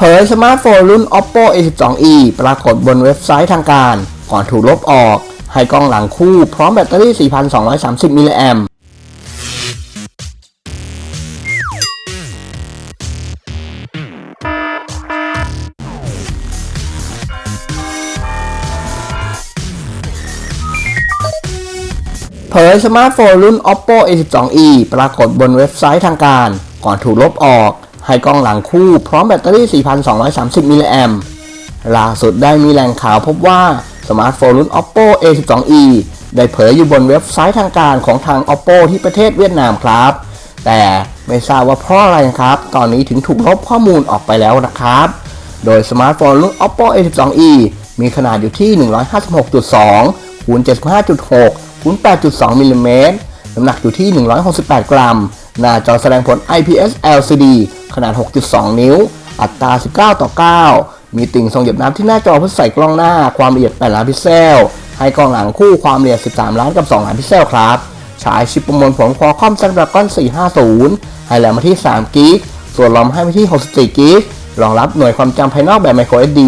เผยสมาร์ทโฟนรุ่น Oppo A12e ปรากฏบนเว็บไซต์ทางการ ก่อนถูกลบออก ให้กล้องหลังคู่พร้อมแบตเตอรี่ 4,230 มิลลิแอมป์เผยสมาร์ทโฟนรุ่น Oppo A12e ปรากฏบนเว็บไซต์ทางการ ก่อนถูกลบออก ให้กล้องหลังคู่พร้อมแบตเตอรี่ 4,230 มิลลิแอมล่าสุดได้มีแหล่งข่าวพบว่าสมาร์ทโฟนรุ่น Oppo A12e ได้เผยอยู่บนเว็บไซต์ทางการของทาง Oppo ที่ประเทศเวียดนามครับ แต่ไม่ทราบว่าเพราะอะไรครับ ตอนนี้ถึงถูกลบข้อมูลออกไปแล้วนะครับ โดยสมาร์ทโฟนรุ่น Oppo A12e มีขนาดอยู่ที่ 156.2 คูณ 75.6 คูณ 8.2 มิลลิเมตรน้ำหนักอยู่ที่ 168 กรัม หน้าจอแสดงผล IPS LCD ขนาด 6.2 นิ้ว อัตรา 19 ต่อ 9 มีติ่งทรงหยดน้ำที่หน้าจอเพื่อใส่กล้องหน้าความละเอียด 8 ล้านพิกเซล ให้กล้องหลังคู่ความละเอียด 13 ล้านกับ 2 ล้านพิกเซลครับ ฉายชิปประมวลผล Qualcomm Snapdragon 450 ให้แรมมาที่ 3 กิก ส่วนรอมให้มาที่ 64 กิก รองรับหน่วยความจำภายนอกแบบ micro SD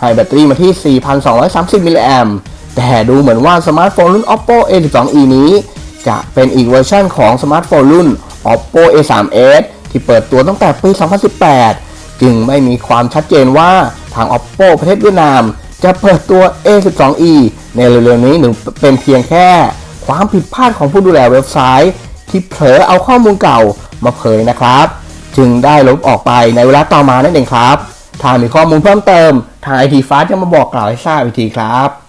ให้แบตเตอรี่มาที่ 4,230 มิลลิแอมแต่ดูเหมือนว่าสมาร์ทโฟนรุ่น Oppo A12e นี้ จะเป็นอีกเวอร์ชันของสมาร์ทโฟนรุ่น Oppo A3s ที่เปิดตัวตั้งแต่ปี 2018 จึงไม่มีความชัดเจนว่าทาง Oppo ประเทศเวียดนาม จะเปิดตัว A12e ในเร็วๆนี้หรือเป็นเพียงแค่ความผิดพลาดของผู้ดูแลเว็บไซต์ ที่เผลอเอาข้อมูลเก่ามาเผยนะครับ จึงได้ลบออกไปในเวลาต่อมานั่นเองครับ ถ้ามีข้อมูลเพิ่มเติมทางไอทีฟ้าจะมาบอกกล่าวให้ทราบอีกทีครับ